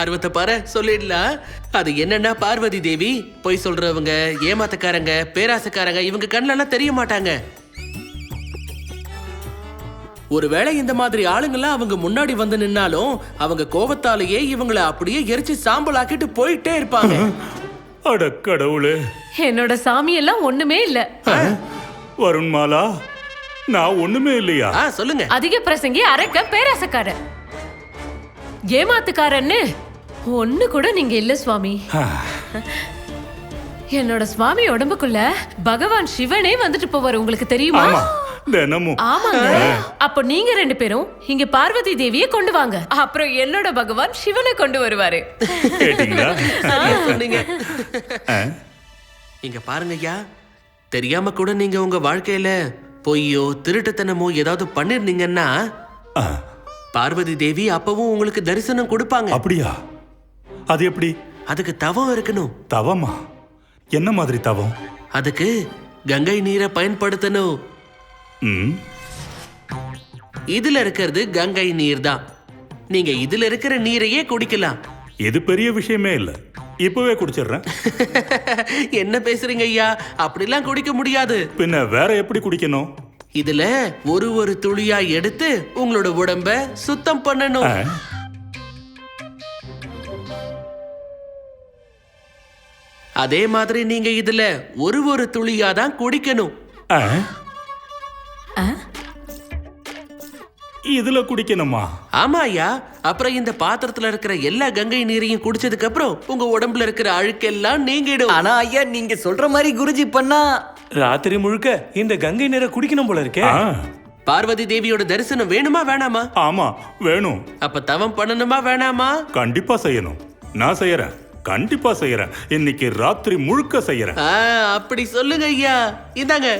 ஆர்வத்தை பாரு சொல்லிடலாம். அது என்னன்னா பார்வதி தேவி பொய் சொல்றவங்க ஏமாத்தக்காரங்க பேராசக்காரங்க இவங்க கண்ணெல்லாம் தெரிய மாட்டாங்க. ஒருவேளை இந்த மாதிரி ஆளுங்கெல்லாம் அவங்க முன்னாடி வந்து நின்னாலும் அவங்க கோபத்தாலேயே இவங்கள அப்படியே எரிச்சு சாம்பல் ஆக்கிட்டு போயிட்டே இருப்பாங்க. அட கடவுளே. என்னோட சாமி எல்லாம் ஒண்ணுமே இல்ல. வருண்மாலா நான் ஒண்ணுமே இல்லையா? சொல்லுங்க. அதிக பிரசங்கி அரக்க பேராசக்காரன். ஏமாத்துக்காரன்னு ஒண்ணு கூட நீங்க இல்ல சுவாமி. என்னோட சுவாமி உடம்புக்குள்ள பகவான் சிவனே வந்துட்டு போவார் உங்களுக்கு தெரியுமா? ஆமா தினமும். ஆமாங்க. அப்ப நீங்க ரெண்டு பேரும் இங்க பார்வதி தேவியை கொண்டு வாங்க. அப்புறம் என்னோட பகவான் சிவனை கொண்டு வருவாரு? இங்க பாருங்க ஐயா. தெரியாம கூட நீங்க உங்க வாழ்க்கையில பொய்யோ திருட்டுத்தனமோ ஏதாவது பண்ணிருந்தீங்கன்னா பார்வதி தேவி அப்பவும் உங்களுக்கு தரிசனம் கொடுப்பாங்க. அப்படியா? அது எப்படி? அதுக்கு தவம் இருக்கணும். தவமா? என்ன மாதிரி தவம்? அதுக்கு கங்கை நீரை பயன்படுத்தணும். ம். இதுல இருக்கிறது கங்கை நீர் தான். நீங்க இதுல இருக்கிற நீரையே குடிக்கலாம். இது பெரிய விஷயமே இல்ல. இப்பவே குடிச்சிடுறேன். என்ன பேசுறீங்க ஐயா? அப்படிலாம் குடிக்க முடியாது. பின்ன வேற எப்படி குடிக்கணும்? இதுல ஒரு ஒரு துளியா எடுத்து உங்களோட உடம்ப சுத்தம் பண்ணணும். அதே மாதிரி நீங்க இதுல ஒரு ஒரு துளியா தான் குடிக்கணும். ஆ? இதுல குடிக்கணுமா? ஆமா ஐயா அப்புறம் இந்த பாத்திரத்துல இருக்கிற எல்லா கங்கை நீரையும் குடிச்சதுக்கு அப்புறம் உங்க உடம்புல இருக்கிற அழுக்கெல்லாம் நீங்கிடும். ஆனா ஐயா நீங்க சொல்ற மாதிரி குருஜி பண்ணா ராத்திரி முழுக்க இந்த கங்கை நீரை குடிக்கணும் போல இருக்கே. பார்வதி தேவியோட தரிசனம் வேணுமா வேணாமா? ஆமா வேணும். அப்ப தவம் பண்ணணுமா வேணாமா? கண்டிப்பா செய்யணும். நான் செய்யறேன். கண்டிப்பா செய்யறேன். இன்னைக்கு ராத்திரி முழுக்க செய்யறேன். அப்படி சொல்லுங்க ஐயா. இந்தாங்க.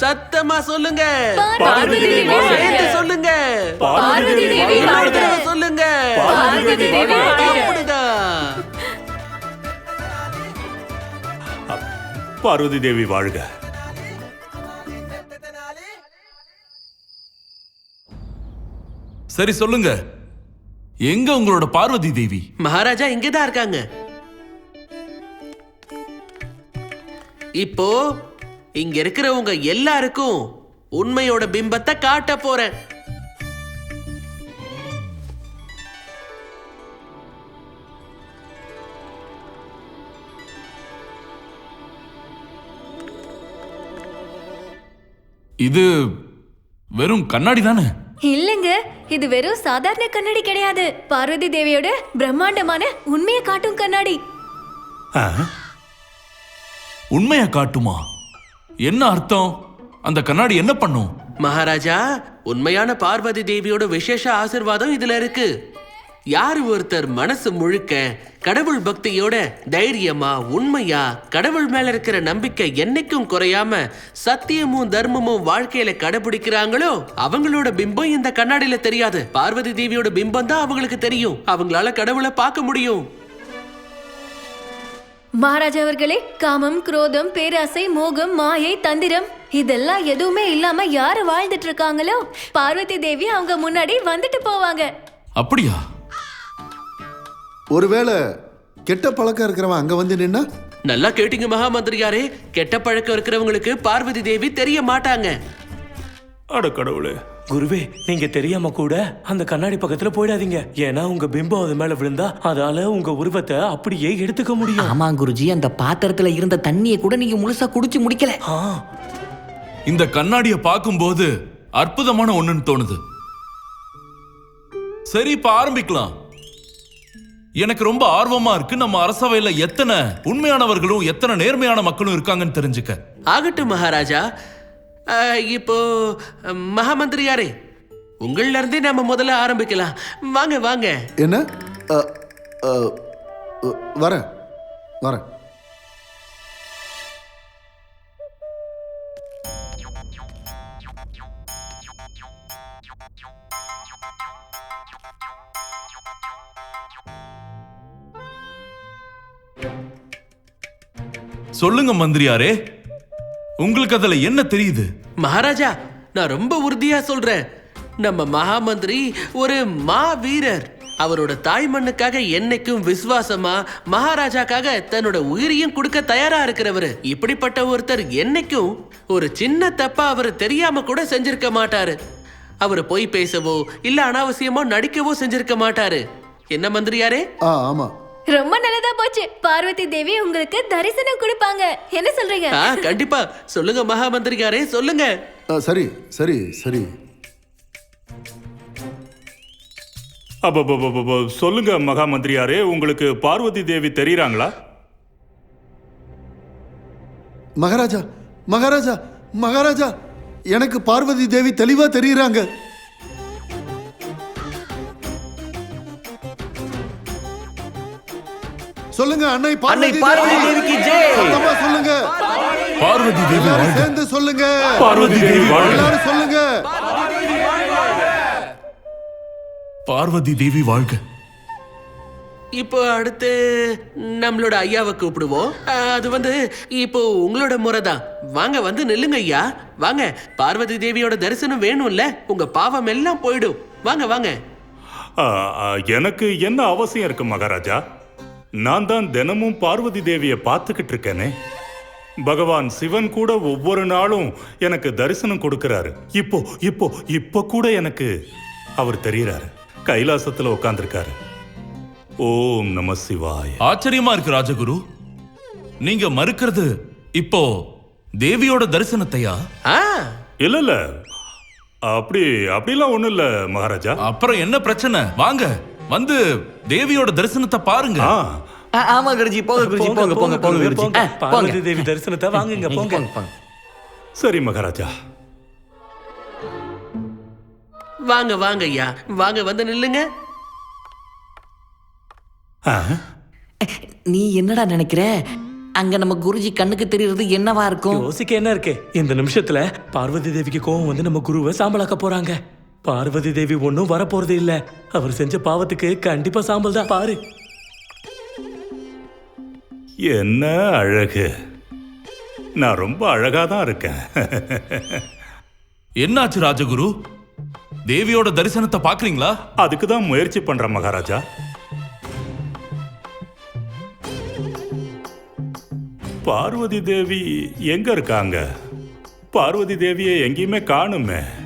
சத்தமா சொல்லுங்க. சொல்லுங்க. சொல்லுங்க. பார்வதி தேவி வாழ்க. சரி சொல்லுங்க. எங்க உங்களோட பார்வதி தேவி? மகாராஜா இங்கதான் இருக்காங்க. இப்போ இங்க இருக்கிறவங்க எல்லாருக்கும் உண்மையோட பிம்பத்தை காட்ட போறேன். இது வெறும் கண்ணாடி தானே? இல்லங்க இது வெறும் சாதாரண கண்ணாடி கிடையாது. பார்வதி தேவியோட பிரம்மாண்டமான உண்மையை காட்டும் கண்ணாடி. ஆ? உண்மையா காட்டுமா? என்ன அர்த்தம்? அந்த கண்ணாடி என்ன பண்ணும்? மகாராஜா உண்மையான பார்வதி தேவியோட விசேஷ ஆசிர்வாதம் இதுல இருக்கு. யார் ஒருத்தர் மனசு முழுக்க கடவுள் பக்தியோட தைரியமா உண்மையா கடவுள் மேல இருக்கிற நம்பிக்கை என்னைக்கும் குறையாம சத்தியமும் தர்மமும் வாழ்க்கையில கடைபிடிக்கிறாங்களோ அவங்களோட பிம்பம் இந்த கண்ணாடியில தெரியாது. பார்வதி தேவியோட பிம்பம் தான் அவங்களுக்கு தெரியும். அவங்களால கடவுளை பார்க்க முடியும். மகாராஜா அவர்களே காமம் குரோதம் பேராசை மோகம் மாயை தந்திரம் இதெல்லாம் எதுவுமே இல்லாம யாரு வாழ்ந்துட்டு இருக்காங்களோ பார்வதி தேவி அவங்க முன்னாடி வந்துட்டு போவாங்க. அப்படியா? ஒருவேளை கெட்ட பழக்கம் இருக்கிறவன் அங்க வந்து நின்னா? நல்லா கேட்டீங்க மகாமந்திரியாரே. கெட்ட பழக்கம் இருக்கிறவங்களுக்கு பார்வதி தேவி தெரிய மாட்டாங்க. அட கடவுளே. குருவே நீங்க தெரியாம கூட அந்த கண்ணாடி பக்கத்துல போயிடாதீங்க. ஏன்னா உங்க பிம்பம் அது மேல விழுந்தா அதால உங்க உருவத்தை அப்படியே எடுத்துக்க முடியும். ஆமா குருஜி அந்த பாத்திரத்துல இருந்த தண்ணியை கூட நீங்க முழுசா குடிச்சு முடிக்கல. ஆ, இந்த கண்ணாடிய பார்க்கும்போது அற்புதமான ஒண்ணுன்னு தோணுது. சரி இப்ப ஆரம்பிக்கலாம். எனக்கு ரொம்ப ஆர்வமா இருக்கு நம்ம அரசவையில எத்தனை உண்மையானவர்களும் எத்தனை நேர்மையான மக்களும் இருக்காங்கன்னு தெரிஞ்சுக்க. ஆகட்டும் மகாராஜா. அஹ், இப்போ அஹ், மகாமந்திரியாரே உங்கள்ல இருந்தே நம்ம முதல்ல ஆரம்பிக்கலாம். வாங்க வாங்க. என்ன? அ, அ, அ, வரேன் வரேன். சொல்லுங்க மந்திரியாரே. உங்களுக்கு அதுல என்ன தெரியுது? மகாராஜா நான் ரொம்ப உறுதியா சொல்றேன். நம்ம மகாமந்திரி ஒரு மா வீரர் அவரோட தாய் மண்ணுக்காக என்னைக்கும் விசுவாசமா மகாராஜாக்காக தன்னோட உயிரையும் கொடுக்க தயாரா இருக்கிறவரு. இப்படிப்பட்ட ஒருத்தர் என்னைக்கும் ஒரு சின்ன தப்பா அவர் தெரியாம கூட செஞ்சிருக்க மாட்டாரு. அவர் பொய் பேசவோ இல்ல அனாவசியமா நடிக்கவோ செஞ்சிருக்க மாட்டாரு. என்ன மந்திரியாரே? ஆ ஆமா. ரொம்ப நல்லதா போச்சு. பார்வதி தேவி உங்களுக்கு தரிசனம் கொடுப்பாங்க. என்ன சொல்றீங்க? ஆ கண்டிப்பா. சொல்லுங்க மகா மந்திரியாரே சொல்லுங்க. ஆ, சரி சரி சரி. அப்ப சொல்லுங்க மகா மந்திரியாரே உங்களுக்கு பார்வதி தேவி தெரியுறாங்களா? மகாராஜா மகாராஜா மகாராஜா எனக்கு பார்வதி தேவி தெளிவா தெரியுறாங்க. சொல்லுங்க அன்னை அன்னை பார்வதி பார்வதி தேவி தேவிக்கு ஜெய். சத்தமா சொல்லுங்க. பார்வதி தேவி சேர்ந்து சொல்லுங்க. பார்வதி தேவி. எல்லாரும் சொல்லுங்க. பார்வதி தேவி வாழ்க. இப்போ அடுத்து நம்மளோட ஐயாவை கூப்பிடுவோம். அது வந்து இப்போ உங்களோட முறை தான் வாங்க வந்து நில்லுங்க ஐயா. வாங்க பார்வதி தேவியோட தரிசனம் வேணும்ல. உங்க பாவம் எல்லாம் போயிடும். வாங்க வாங்க. ஆ, ஆ, எனக்கு என்ன அவசியம் இருக்கு மகாராஜா? நான் தான் தினமும் பார்வதி தேவியை பார்த்துக்கிட்டு இருக்கேனே. பகவான் சிவன் கூட ஒவ்வொரு நாளும் எனக்கு தரிசனம் கொடுக்கறாரு. இப்போ இப்போ இப்போ கூட எனக்கு அவர் தெரியறாரு. கைலாசத்துல உட்கார்ந்திருக்காரு ஓம் நம சிவாய. ஆச்சரியமா இருக்கு ராஜகுரு. நீங்க மறுக்கிறது இப்போ தேவியோட தரிசனத்தையா? ஆ. இல்ல இல்ல. அப்படி அப்படிலாம் ஒண்ணும் இல்ல மகாராஜா. அப்புறம் என்ன பிரச்சனை? வாங்க. வந்து தேவியோட தரிசனத்தை பாருங்க. ஆமா குருஜி போங்க குருஜி போங்க போங்க போங்க குருஜி. பார்வதி தேவி தரிசனத்தை வாங்குங்க போங்க. சரி மகாராஜா. வாங்க வாங்க ஐயா. வாங்க வந்து நில்லுங்க. ஆ, நீ என்னடா நினைக்கிற? அங்க நம்ம குருஜி கண்ணுக்கு தெரியறது என்னவா இருக்கும்? யோசிக்க என்ன இருக்கு? இந்த நிமிஷத்துல பார்வதி தேவிக்கு கோவம் வந்து நம்ம குருவை சாம்பலாக்க போறாங்க. பார்வதி தேவி ஒன்னும் வரப்போறது இல்ல. அவர் செஞ்ச பாவத்துக்கு கண்டிப்பா சாம்பல் தான். பாரு. என்ன அழகு. நான் ரொம்ப அழகா தான் இருக்கேன். என்னாச்சு ராஜகுரு? தேவியோட தரிசனத்தை பாக்குறீங்களா அதுக்கு தான் முயற்சி பண்றேன் மகாராஜா. பார்வதி தேவி எங்க இருக்காங்க? பார்வதி தேவியை எங்கேயுமே காணுமே.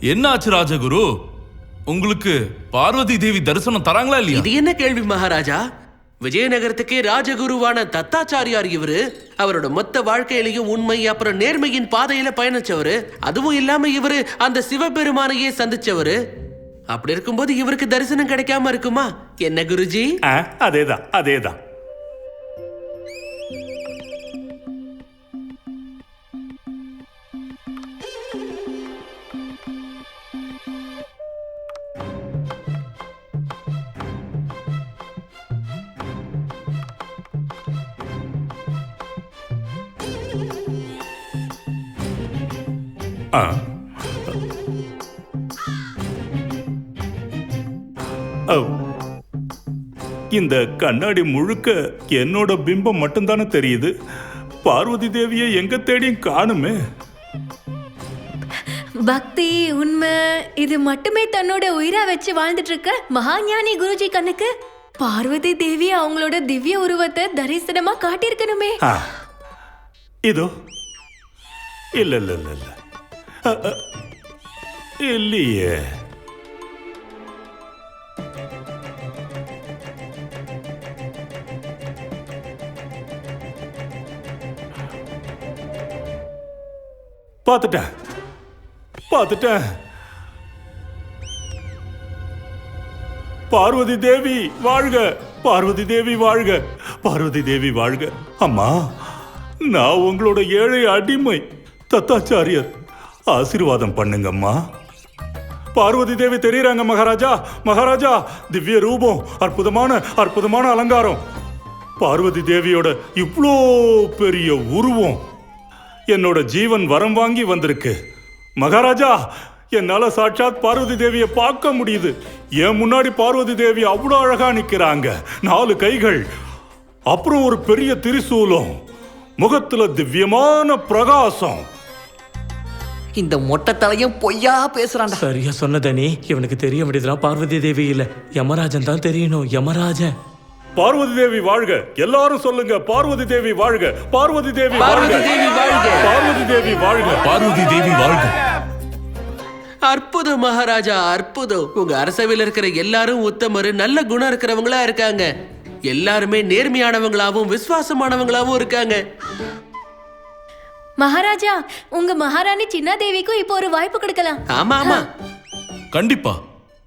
என்னாச்சு ராஜகுரு? உங்களுக்கு பார்வதி தேவி தரிசனம் தராங்களா இல்லையா? இது என்ன கேள்வி மகாராஜா? விஜயநகரத்துக்கே ராஜகுருவான தத்தாச்சாரியார் இவரு அவரோட மொத்த வாழ்க்கையிலையும் உண்மை அப்புறம் நேர்மையின் பாதையில பயணிச்சவரு அதுவும் இல்லாம இவரு அந்த சிவபெருமானையே சந்திச்சவரு. அப்படி இருக்கும்போது இவருக்கு தரிசனம் கிடைக்காம இருக்குமா? என்ன குருஜி? ஆ, அதேதான் அதேதான். இந்த கண்ணாடி முழுக்க என்னோட பிம்பம் மட்டும்தானே தெரியுது? பார்வதி தேவியை எங்க தேடியும் காணுமே. பக்தி உண்மை இது மட்டுமே தன்னோட உயிரா வச்சு வாழ்ந்துட்டு இருக்க மகாஞானி குருஜி கண்ணுக்கு? பார்வதி தேவி அவங்களோட திவ்ய உருவத்தை தரிசனமா காட்டியிருக்கணுமே. இதோ. இல்ல இல்ல இல்ல. இல்லையே. பார்த்துட்டேன். பார்த்துட்டேன். பார்வதி தேவி வாழ்க. பார்வதி தேவி வாழ்க. பார்வதி தேவி வாழ்க. அம்மா நான் உங்களோட ஏழை அடிமை தத்தாச்சாரியர். ஆசீர்வாதம் பண்ணுங்கம்மா. பார்வதி தேவி தெரியுறாங்க மகாராஜா மகாராஜா. திவ்ய ரூபம் அற்புதமான அற்புதமான அலங்காரம். பார்வதி தேவியோட இவ்வளோ பெரிய உருவம். என்னோட ஜீவன் வரம் வாங்கி வந்திருக்கு. மகாராஜா என்னால் சாட்சாத் பார்வதி தேவியை பார்க்க முடியுது. என் முன்னாடி பார்வதி தேவி அவ்வளோ அழகாக நிற்கிறாங்க நாலு கைகள் அப்புறம் ஒரு பெரிய திரிசூலம். முகத்தில் திவ்யமான பிரகாசம். இந்த மொட்டை தலையும் பொய்யா பேசுறான்டா. சரியா சொன்னத நீ. இவனுக்கு தெரிய வேண்டியதுலாம் பார்வதி தேவி இல்ல. யமராஜன் தான் தெரியணும். யமராஜன். பார்வதி தேவி வாழ்க. எல்லாரும் சொல்லுங்க. பார்வதி தேவி வாழ்க. பார்வதி தேவி வாழ்க. பார்வதி தேவி வாழ்க. பார்வதி தேவி வாழ்க. பார்வதி தேவி வாழ்க. அற்புதம் மகாராஜா அற்புதம். உங்க அரசவையில் இருக்கிற எல்லாரும் உத்தமரு நல்ல குணம் இருக்கிறவங்களா இருக்காங்க. எல்லாருமே நேர்மையானவங்களாவும் விசுவாசமானவங்களாவும் இருக்காங்க. மகாராஜா உங்க மகாராணி சின்னாதேவிக்கும் இப்போ ஒரு வாய்ப்பு கொடுக்கலாம். ஆமா ஆமா. கண்டிப்பா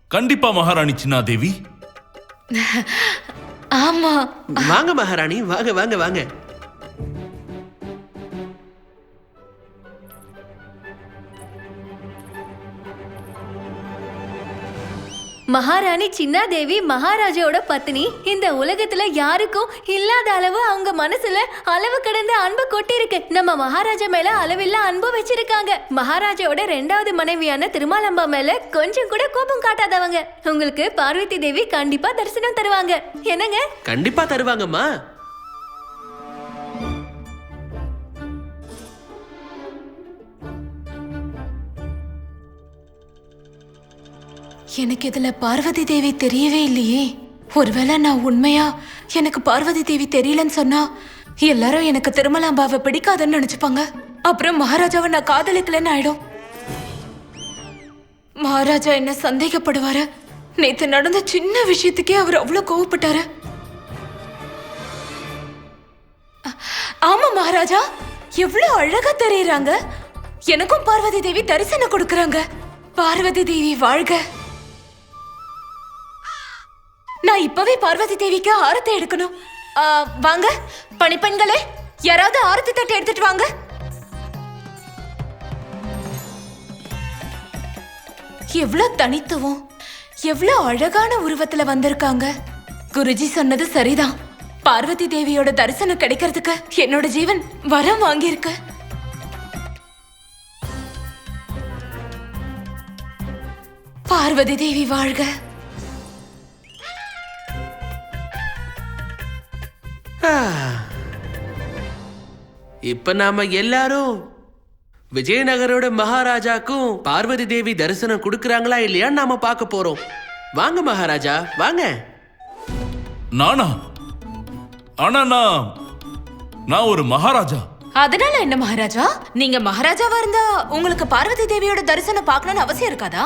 கண்டிப்பா மகாராணி சின்னாதேவி. ஆமா. வாங்க மகாராணி வாங்க வாங்க வாங்க. மகாராணி சின்னாதேவி மகாராஜாவோட பத்தினி இந்த உலகத்துல யாருக்கும் இல்லாத அளவு அவங்க மனசுல அளவு கடந்த அன்பு கொட்டி இருக்கு நம்ம மகாராஜா மேல அளவில்ல அன்பு வச்சிருக்காங்க. மகாராஜாவோட ரெண்டாவது மனைவியான திருமாலம்பா மேல கொஞ்சம் கூட கோபம் காட்டாதவங்க. உங்களுக்கு பார்வதி தேவி கண்டிப்பா தரிசனம் தருவாங்க. என்னங்க? கண்டிப்பா தருவாங்கம்மா. எனக்கு இதுல பார்வதி தேவி தெரியவே இல்லையே. ஒருவேளை நான் உண்மையா? எனக்கு பார்வதி தேவி தெரியலன்னு சொன்னா எல்லாரும் எனக்கு திருமலாம்பாவை பிடிக்காதுன்னு நினைச்சுப்பாங்க. அப்புறம் மகாராஜாவை நான் காதலிக்கலன்னு ஆயிடும். மகாராஜா என்ன சந்தேகப்படுவாரு? நேத்து நடந்த சின்ன விஷயத்துக்கே அவர் அவ்வளவு கோவப்பட்டாரு. ஆமா மகாராஜா எவ்வளவு அழகா தெரியுறாங்க. எனக்கும் பார்வதி தேவி தரிசனம் கொடுக்கறாங்க. பார்வதி தேவி வாழ்க. நான் இப்பவே பார்வதி தேவிக்கு ஆரத்தை எடுக்கணும். வாங்க. பணிப்பெண்களே யாராவது ஆரத்தி தட்டு எடுத்துட்டு வாங்க. எவ்வளவு தனித்துவம் எவ்வளவு அழகான உருவத்துல வந்திருக்காங்க. குருஜி சொன்னது சரிதான். பார்வதி தேவியோட தரிசனம் கிடைக்கிறதுக்கு என்னோட ஜீவன் வரம் வாங்கியிருக்க. பார்வதி தேவி வாழ்க. இப்ப நாம எல்லாரும் விஜயநகரோட மகாராஜாக்கும் பார்வதி தேவி தரிசனம் கொடுக்கறாங்களா இல்லையா நாம பார்க்க போறோம். வாங்க மகாராஜா வாங்க. நானா? ஆனா நான் நான் ஒரு மகாராஜா. அதனால என்ன மகாராஜா? நீங்க மகாராஜாவா இருந்தா உங்களுக்கு பார்வதி தேவியோட தரிசனம் பார்க்கணும்னு அவசியம் இருக்காதா?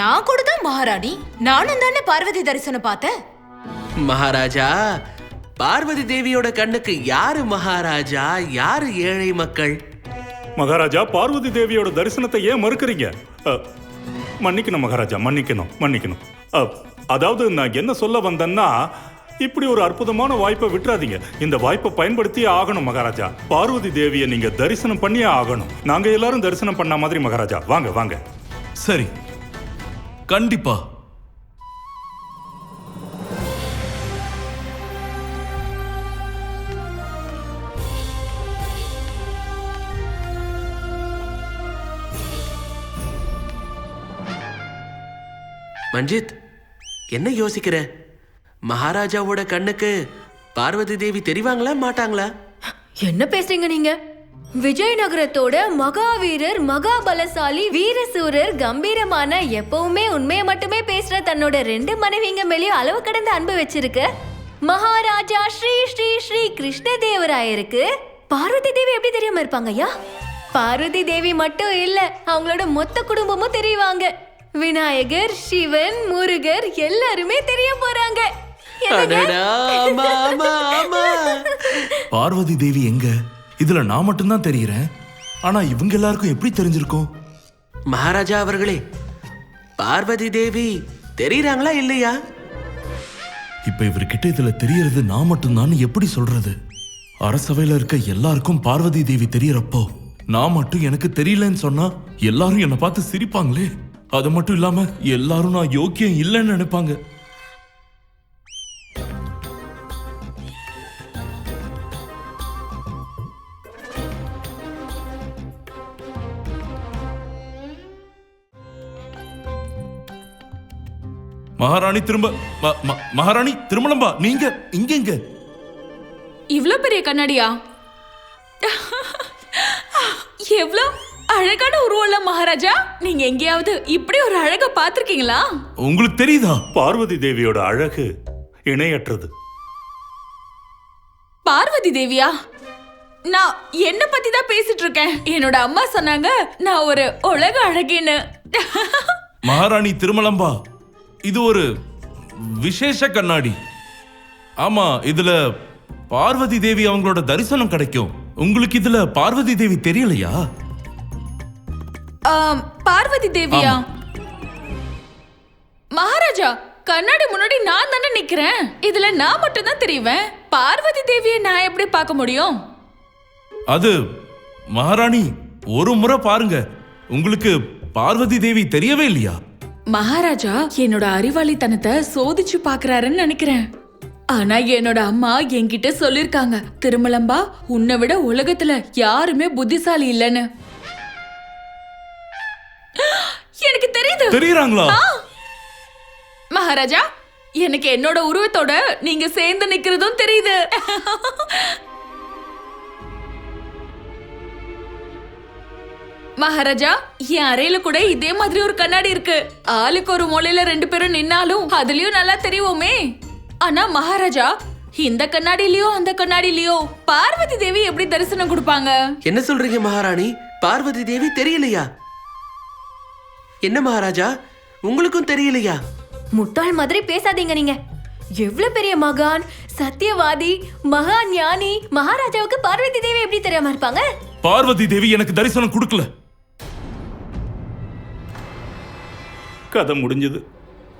நான் கூட தான் மகாராணி. நானும் தானே பார்வதி தரிசனம் பார்த்தேன். மகாராஜா பார்வதி தேவியோட கண்ணுக்கு யாரு மகாராஜா? யாரு ஏழை மக்கள்? மகாராஜா பார்வதி தேவியோட தரிசனத்தை ஏன் மறுக்கறீங்க? மன்னிக்கணும் மகாராஜா மன்னிக்கணும் மன்னிக்கணும். அதாவது நான் என்ன சொல்ல வந்தேன்னா இப்படி ஒரு அற்புதமான வாய்ப்பை விட்டுறாதீங்க. இந்த வாய்ப்பை பயன்படுத்தியே ஆகணும் மகாராஜா. பார்வதி தேவியை நீங்க தரிசனம் பண்ணியே ஆகணும். நாங்க எல்லாரும் தரிசனம் பண்ண மாதிரி மகாராஜா. வாங்க வாங்க. சரி. கண்டிப்பா. மஞ்சித் என்ன யோசிக்கிற? மகாராஜாவோட கண்ணுக்கு பார்வதி தேவி தெரிவாங்களா மாட்டாங்களா? என்ன பேசுறீங்க நீங்க? விஜயநகரத்தோட மகாவீரர் மகாபலசாலி வீரசூரர் கம்பீரமான எப்பவுமே உண்மையை மட்டுமே பேசுற தன்னோட ரெண்டு மனைவிங்க மேலயும் அளவு கடந்த அன்பு வச்சிருக்க. மகாராஜா ஸ்ரீ ஸ்ரீ ஸ்ரீ கிருஷ்ணதேவராயருக்கு பார்வதி தேவி எப்படி தெரியாம இருப்பாங்க ஐயா? பார்வதி தேவி மட்டும் இல்ல அவங்களோட மொத்த குடும்பமும் தெரியுவாங்க. விநாயகர் சிவன் முருகர் எல்லாருமே தெரிய போறாங்க. பார்வதி தேவி எங்க? இதுல நான் மட்டும்தான் தெரியுறேன் ஆனா இவங்க எல்லாருக்கும் எப்படி தெரிஞ்சிருக்கும்? மகாராஜா அவர்களே பார்வதி தேவி தெரியறாங்களா இல்லையா? இப்ப இவர்கிட்ட இதுல தெரியறது நான் மட்டும்தான் எப்படி சொல்றது? அரசவையில இருக்க எல்லாருக்கும் பார்வதி தேவி தெரியறப்போ நான் மட்டும் எனக்கு தெரியலன்னு சொன்னா எல்லாரும் என்னை பார்த்து சிரிப்பாங்களே. அது மட்டும் இல்லாம எல்லாரும் நான் யோக்கியம் இல்லைன்னு நினைப்பாங்க. மகாராணி திரும்ப மகாராணி திருமணம்பா நீங்க இங்க இங்க. இவ்ளோ பெரிய கண்ணாடியா? எவ்வளவு அழகான உருவம்ல மகாராஜா? நீங்க எங்கேயாவது இப்படி ஒரு அழக பாத்திருக்கீங்களா உங்களுக்கு தெரியுதா? பார்வதி தேவியோட அழகு இணையற்றது. பார்வதி தேவியா? நான் என்ன பத்தி தான் பேசிட்டு இருக்கேன் என்னோட அம்மா சொன்னாங்க நான் ஒரு உலக அழகின்னு. மகாராணி திருமலம்பா இது ஒரு விசேஷ கண்ணாடி. ஆமா இதுல பார்வதி தேவி அவங்களோட தரிசனம் கிடைக்கும். உங்களுக்கு இதுல பார்வதி தேவி தெரியலையா? பார்வதி தேவியா. மகாராஜா கண்ணாடி முன்னாடி நான் தானே நிக்கிறேன். இதுல நான் மட்டும் தான் தெரிவேன். பார்வதி தேவியை நான் எப்படி பார்க்க முடியும்? அது மகாராணி ஒரு முறை பாருங்க. உங்களுக்கு பார்வதி தேவி தெரியவே இல்லையா? மகாராஜா என்னோட அறிவாளித்தனத்தை சோதிச்சு பாக்குறாருன்னு நினைக்கிறேன். ஆனா என்னோட அம்மா என்கிட்ட சொல்லிருக்காங்க. திருமலம்பா உன்னை விட உலகத்துல யாருமே புத்திசாலி இல்லைன்னு. எனக்கு தெரியுது. தெரியறாங்களா! மகாராஜா எனக்கு என்னோட உருவத்தோட நீங்க சேர்ந்து நிக்கிறதும் தெரியுது. மகாராஜா என் அறையில கூட இதே மாதிரி ஒரு கண்ணாடி இருக்கு. ஆளுக்கு ஒரு மூலையில ரெண்டு பேரும் நின்னாலும் அதுலயும் நல்லா தெரியுமே. ஆனா மகாராஜா இந்த கண்ணாடிலயோ அந்த கண்ணாடிலயோ பார்வதி தேவி எப்படி தரிசனம் கொடுப்பாங்க? என்ன சொல்றீங்க மகாராணி? பார்வதி தேவி தெரியலையா? என்ன மகாராஜா? உங்களுக்கும் தெரியலையா? முட்டாள் மாதிரி பேசாதீங்க நீங்க. எவ்வளவு பெரிய மகான் சத்தியவாதி மகா ஞானி மகாராஜாவுக்கு பார்வதி தேவி எப்படி தெரியாம இருப்பாங்க? பார்வதி தேவி எனக்கு தரிசனம் கொடுக்கல. கதை முடிஞ்சது.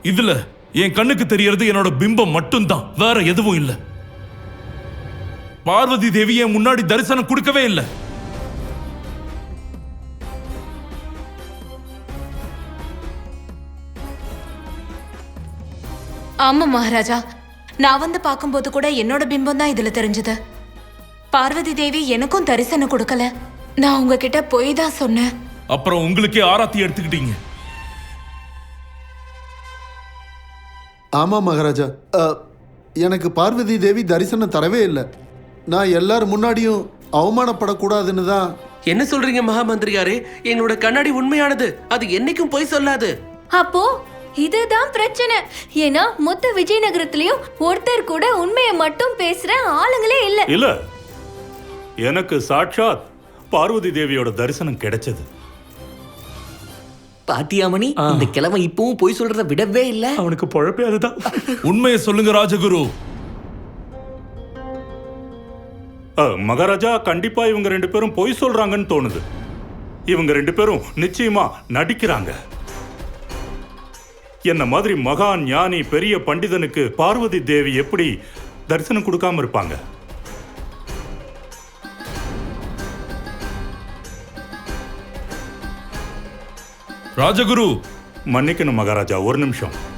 இதுல என் கண்ணுக்கு தெரியறது என்னோட பிம்பம் மட்டும்தான். வேற எதுவும் இல்ல. பார்வதி தேவி என் முன்னாடி தரிசனம் கொடுக்கவே இல்லை. ஆமா மகாராஜா. நான் வந்து பார்க்கும்போது கூட என்னோட பிம்பம் தான் இதுல தெரிஞ்சது. பார்வதி தேவி எனக்கும் தரிசனம் கொடுக்கல. நான் உங்ககிட்ட போய் தான் சொன்னேன். அப்புறம் உங்களுக்கே ஆராத்தி எடுத்துக்கிட்டீங்க. ஆமா மகாராஜா. அ, எனக்கு பார்வதி தேவி தரிசனம் தரவே இல்லை. நான் எல்லார் முன்னாடியும் அவமானப்படக்கூடாதுன்னு தான். என்ன சொல்றீங்க மகாமந்திரியாரே? எங்களோட கண்ணாடி உண்மையானது. அது என்னைக்கும் பொய் சொல்லாது. அப்போ இதுதான் பிரச்சனை. ஏன்னா மொத்த விஜயநகரத்திலயும் ஒருத்தர் கூட உண்மையை மட்டும் பேசுற ஆளுங்களே இல்ல. இல்ல. எனக்கு சாட்சாத் பார்வதி தேவியோட தரிசனம் கிடைச்சது. பாத்தியாமணி இந்த கிழமை இப்பவும் போய் சொல்றத விடவே இல்ல. அவனுக்கு பொழப்பே அதுதான். உண்மையை சொல்லுங்க ராஜகுரு. அ, மகாராஜா கண்டிப்பா இவங்க ரெண்டு பேரும் பொய் சொல்றாங்கன்னு தோணுது. இவங்க ரெண்டு பேரும் நிச்சயமா நடிக்கிறாங்க. என்ன மாதிரி மகான் ஞானி பெரிய பண்டிதனுக்கு பார்வதி தேவி எப்படி தரிசனம் கொடுக்காம இருப்பாங்க? ராஜகுரு! மன்னிக்கணும் மகாராஜா ஒரு நிமிஷம்.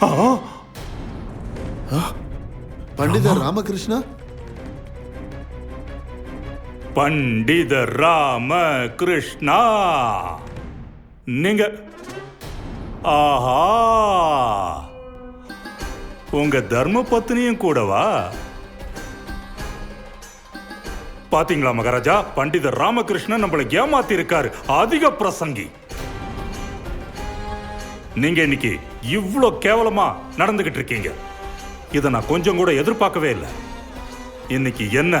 ஆ? பண்டிதர் ராமகிருஷ்ணா? பண்டித ராம கிருஷ்ணா நீங்க ஆஹா. உங்க தர்ம பத்னியும் கூடவா? பாத்தீங்களா மகாராஜா? பண்டிதர் ராமகிருஷ்ணன் நம்மளை ஏமாத்தி இருக்காரு அதிக பிரசங்கி. நீங்க இன்னைக்கு இவ்வளோ கேவலமா நடந்துகிட்டு இருக்கீங்க. இதை நான் கொஞ்சம் கூட எதிர்பார்க்கவே இல்லை. இன்னைக்கு என்ன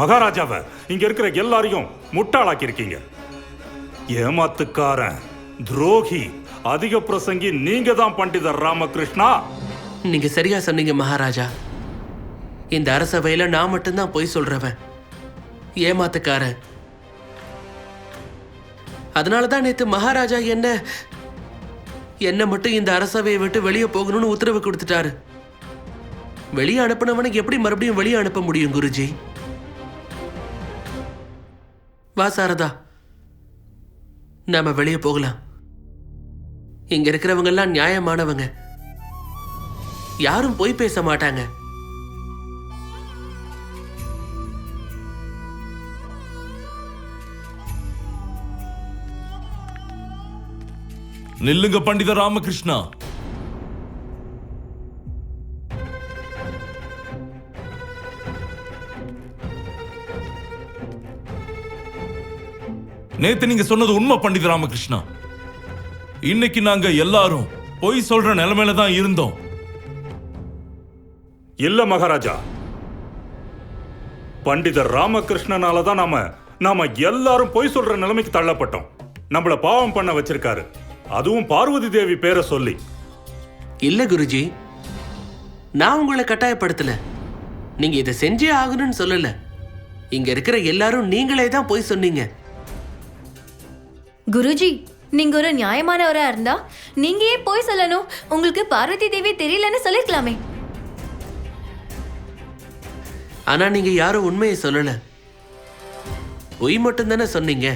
மகாராஜாவை இங்க இருக்கிற எல்லாரையும் முட்டாளாக்கி இருக்கீங்க. ஏமாத்துக்காரன் துரோகி அதிக பிரசங்கி நீங்க தான் பண்டிதர் ராமகிருஷ்ணா. நீங்க சரியா சொன்னீங்க மகாராஜா. இந்த அரசவையில நான் மட்டும்தான் பொய் சொல்றவன். ஏமாத்துக்காரன். அதனால தான் நேத்து மகாராஜா என்ன என்னை மட்டும் இந்த அரசவையை விட்டு வெளியே போகணும்னு உத்தரவு கொடுத்துட்டாரு. வெளியே அனுப்பினவனுக்கு எப்படி மறுபடியும் வெளியே அனுப்ப முடியும் குருஜி? வா சாரதா. நாம வெளியே போகலாம். இங்க இருக்கிறவங்க எல்லாம் நியாயமானவங்க. யாரும் பொய் பேச மாட்டாங்க. நில்லுங்க பண்டித ராமகிருஷ்ணா. நேத்து நீங்க சொன்னது உண்மை பண்டித ராமகிருஷ்ணா. இன்னைக்கு நாங்க எல்லாரும் பொய் சொல்ற நிலைமையில தான் இருந்தோம். இல்ல மகாராஜா. பண்டிதர் ராமகிருஷ்ணனால தான் நாம நாம எல்லாரும் பொய் சொல்ற நிலைமைக்கு தள்ளப்பட்டோம். நம்மள பாவம் பண்ண வச்சிருக்காரு. அதுவும் பார்வதி தேவி பேரை சொல்லி. இல்ல குருஜி நான் உங்களை கட்டாயப்படுத்தல. நீங்க இதை செஞ்சே ஆகணும்னு சொல்லல. இங்க இருக்கிற எல்லாரும் நீங்களே தான் போய் சொன்னீங்க. குருஜி நீங்க ஒரு நியாயமானவரா இருந்தா நீங்க ஏன் போய் சொல்லணும்? உங்களுக்கு பார்வதி தேவி தெரியலன்னு சொல்லிருக்கலாமே. ஆனா நீங்க யாரும் உண்மையை சொல்லல. பொய் மட்டும் தானே சொன்னீங்க.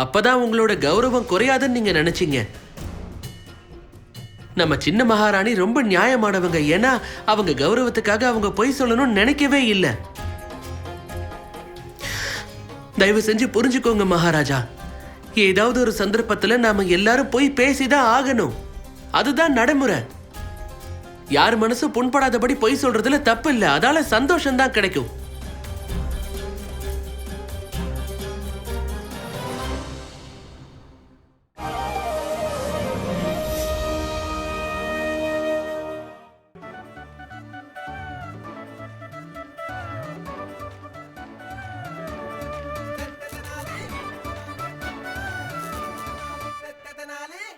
அப்பதான் உங்களோட கௌரவம் குறையாதுன்னு நீங்க நினைச்சீங்க. நம்ம சின்ன மகாராணி ரொம்ப நியாயமானவங்க. ஏன்னா அவங்க கௌரவத்துக்காக அவங்க பொய் சொல்லணும்னு நினைக்கவே இல்லை. தயவு செஞ்சு புரிஞ்சுக்கோங்க மகாராஜா. ஏதாவது ஒரு சந்தர்ப்பத்துல நாம எல்லாரும் போய் பேசிதான் ஆகணும். அதுதான் நடைமுறை. யார் மனசு புண்படாதபடி பொய் சொல்றதுல தப்பு இல்லை. அதால சந்தோஷம் தான் கிடைக்கும்.